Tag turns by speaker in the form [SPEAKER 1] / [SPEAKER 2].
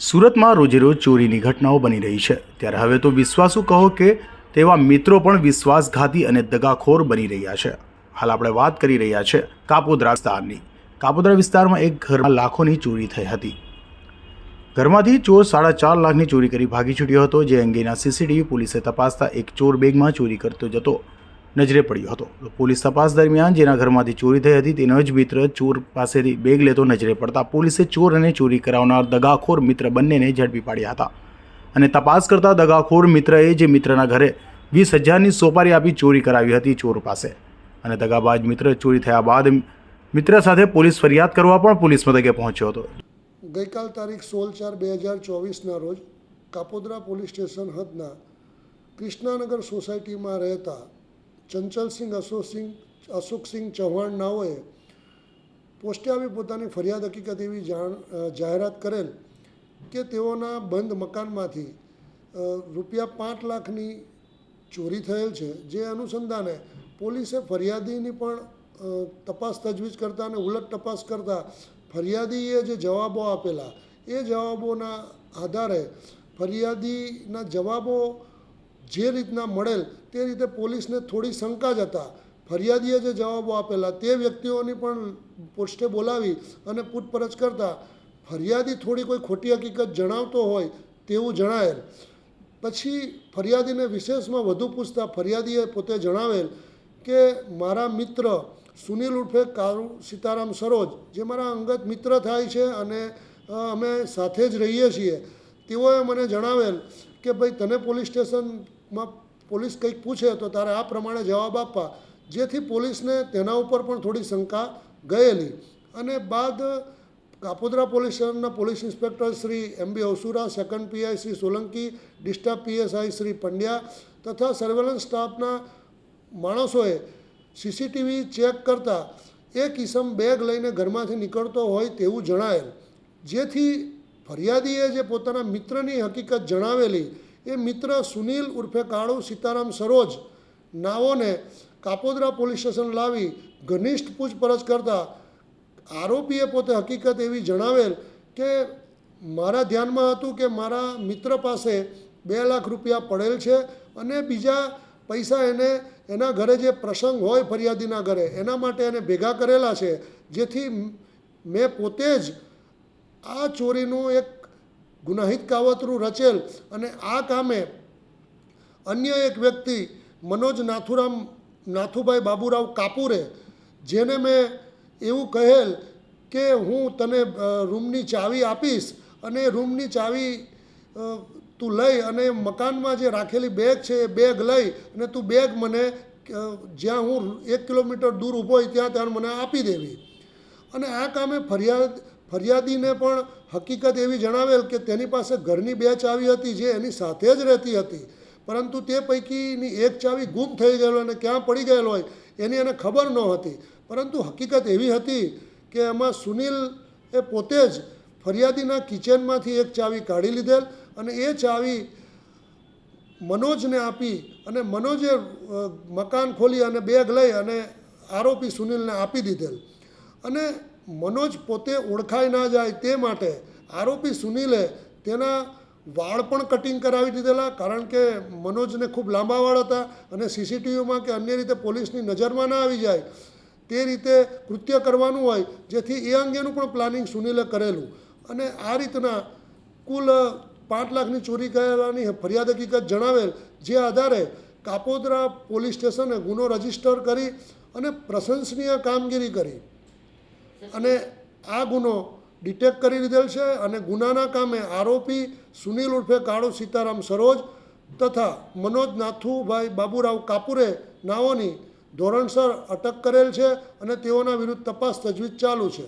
[SPEAKER 1] સુરતમાં રોજેરોજ ચોરીની ઘટનાઓ બની રહી છે. ત્યારે હવે તો વિશ્વાસુ કહો કે તેવા મિત્રો પણ વિશ્વાસઘાતી અને દગાખોર બની રહ્યા છે. હાલ આપણે વાત કરી રહ્યા છે કાપોદ્રા વિસ્તારની. કાપોદ્રા વિસ્તારમાં એક ઘરમાં લાખોની ચોરી થઈ હતી. ઘરમાંથી ચોર સાડા ચાર લાખની ચોરી કરી ભાગી છૂટ્યો હતો, જે અંગેના સીસીટીવી પોલીસે તપાસતા એક ચોર બેગમાં ચોરી કરતો જતો નજરે પડ્યો હતો. પોલીસ તપાસ દરમિયાન જેના ઘરમાંથી ચોરી થઈ હતી તેનો જ મિત્ર ચોર પાસેથી બેગ લેતો નજરે પડતા પોલીસે ચોર અને ચોરી કરાવનાર દગાખોર મિત્ર બંનેને ઝડપી પાડ્યા હતા. અને તપાસ કરતા દગાખોર મિત્રએ જે મિત્રના ઘરે વીસ હજારની સોપારી આપી ચોરી કરાવી હતી ચોર પાસે. અને દગાબાજ મિત્ર ચોરી થયા બાદ મિત્ર સાથે પોલીસ ફરિયાદ કરવા પણ પોલીસ મથકે પહોંચ્યો હતો.
[SPEAKER 2] ગઈકાલ તારીખ સોળ ચાર બે હજાર ચોવીસના રોજ કાપોદ્રા પોલીસ સ્ટેશન હદના કૃષ્ણાનગર સોસાયટીમાં રહેતા ચંચલસિંહ અશોકસિંહ અશોકસિંહ ચૌહાણ નાઓએ પોસ્ટે આવી પોતાની ફરિયાદ હકીકત એવી જાણ જાહેરાત કરેલ કે તેઓના બંધ મકાનમાંથી રૂપિયા પાંચ લાખની ચોરી થયેલ છે. જે અનુસંધાને પોલીસે ફરિયાદીની પણ તપાસ તજવીજ કરતા અને ઉલટ તપાસ કરતા ફરિયાદીએ જે જવાબો આપેલા, એ જવાબોના આધારે ફરિયાદીના જવાબો જે રીતના મળેલ તે રીતે પોલીસને થોડી શંકા જ હતા. ફરિયાદીએ જે જવાબો આપેલા તે વ્યક્તિઓની પણ પોસ્ટે બોલાવી અને પૂછપરછ કરતા ફરિયાદી થોડી કોઈ ખોટી હકીકત જણાવતો હોય તેવું જણાયેલ. પછી ફરિયાદીને વિશેષમાં વધુ પૂછતા ફરિયાદીએ પોતે જણાવેલ કે, મારા મિત્ર સુનિલ ઉર્ફે કારુ સીતારામ સરોજ, જે મારા અંગત મિત્ર થાય છે અને અમે સાથે જ રહીએ છીએ. તેઓએ મને જણાવેલ કે, ભાઈ, તને પોલીસ સ્ટેશનમાં પોલીસ કંઈક પૂછે તો તારે આ પ્રમાણે જવાબ આપવા. જેથી પોલીસને તેના ઉપર પણ થોડી શંકા ગયેલી. અને બાદ કાપોદ્રા પોલીસ સ્ટેશનના police inspector Shri M B Avasura second PI Shri Solanki disturb PSI Shri Pandya તથા સર્વેલન્સ સ્ટાફના માણસોએ સીસીટીવી ચેક કરતાં એક ઇસમ બેગ લઈને ઘરમાંથી નીકળતો હોય તેવું જણાયેલ. જેથી ફરિયાદીએ જે પોતાના મિત્રની હકીકત જણાવેલી એ મિત્ર સુનિલ ઉર્ફે કાળુ સીતારામ સરોજ નાઓને કાપોદરા પોલીસ સ્ટેશન લાવી ઘનિષ્ઠ પૂછપરછ કરતાં આરોપીએ પોતે હકીકત એવી જણાવેલ કે મારા ધ્યાનમાં હતું કે મારા મિત્ર પાસે બે લાખ રૂપિયા પડેલ છે અને બીજા પૈસા એને, એના ઘરે જે પ્રસંગ હોય ફરિયાદીના ઘરે, એના માટે એને ભેગા કરેલા છે, જેથી મેં પોતે જ આ ચોરીનું એક ગુનાહિત કાવતરું રચેલ અને આ કામે અન્ય એક વ્યક્તિ મનોજ નાથુરામ, નાથુભાઈ બાબુરાવ કાપુરે, જેને મેં એવું કહેલ કે હું તને રૂમની ચાવી આપીશ અને રૂમની ચાવી તું લઈ અને મકાનમાં જે રાખેલી બેગ છે એ બેગ લઈ અને તું બેગ મને જ્યાં હું એક કિલોમીટર દૂર ઊભો હોય ત્યાં ત્યાં મને આપી દેવી. અને આ કામે ફરિયાદ ફરિયાદીને પણ હકીકત એવી જણાવેલ કે તેની પાસે ઘરની બે ચાવી હતી જે એની સાથે જ રહેતી હતી. પરંતુ તે પૈકીની એક ચાવી ગુમ થઈ ગયેલો અને ક્યાં પડી ગયેલો હોય એની એને ખબર ન હતી પરંતુ હકીકત એવી હતી કે એમાં સુનિલ એ પોતે જ ફરિયાદીના કિચનમાંથી એક ચાવી કાઢી લીધેલ અને એ ચાવી મનોજને આપી અને મનોજે મકાન ખોલી અને બેગ લઈ અને આરોપી સુનિલને આપી દીધેલ. અને મનોજ પોતે ઓળખાઈ ના જાય તે માટે આરોપી સુનિલે તેના વાળ પણ કટિંગ કરાવી દીધેલા, કારણ કે મનોજને ખૂબ લાંબા વાળ હતા અને સીસીટીવીમાં કે અન્ય રીતે પોલીસની નજરમાં ના આવી જાય તે રીતે કૃત્ય કરવાનું હોય, જેથી એ અંગેનું પણ પ્લાનિંગ સુનિલે કરેલું. અને આ રીતના કુલ પાંચ લાખની ચોરી કરેલાની ફરિયાદ હકીકત જણાવેલ, જે આધારે કાપોદ્રા પોલીસ સ્ટેશને ગુનો રજિસ્ટર કરી અને પ્રશંસનીય કામગીરી કરી. અને આ ગુનો ડિટેક્ટ કરી લીધેલ છે અને ગુનાના કામે આરોપી સુનિલ ઉર્ફે કાળુ સીતારામ સરોજ તથા મનોજ નાથુભાઈ બાબુરાવ કાપુરે નાઓની ધોરણસર અટક કરેલ છે અને તેઓના વિરુદ્ધ તપાસ તજવીજ ચાલુ છે.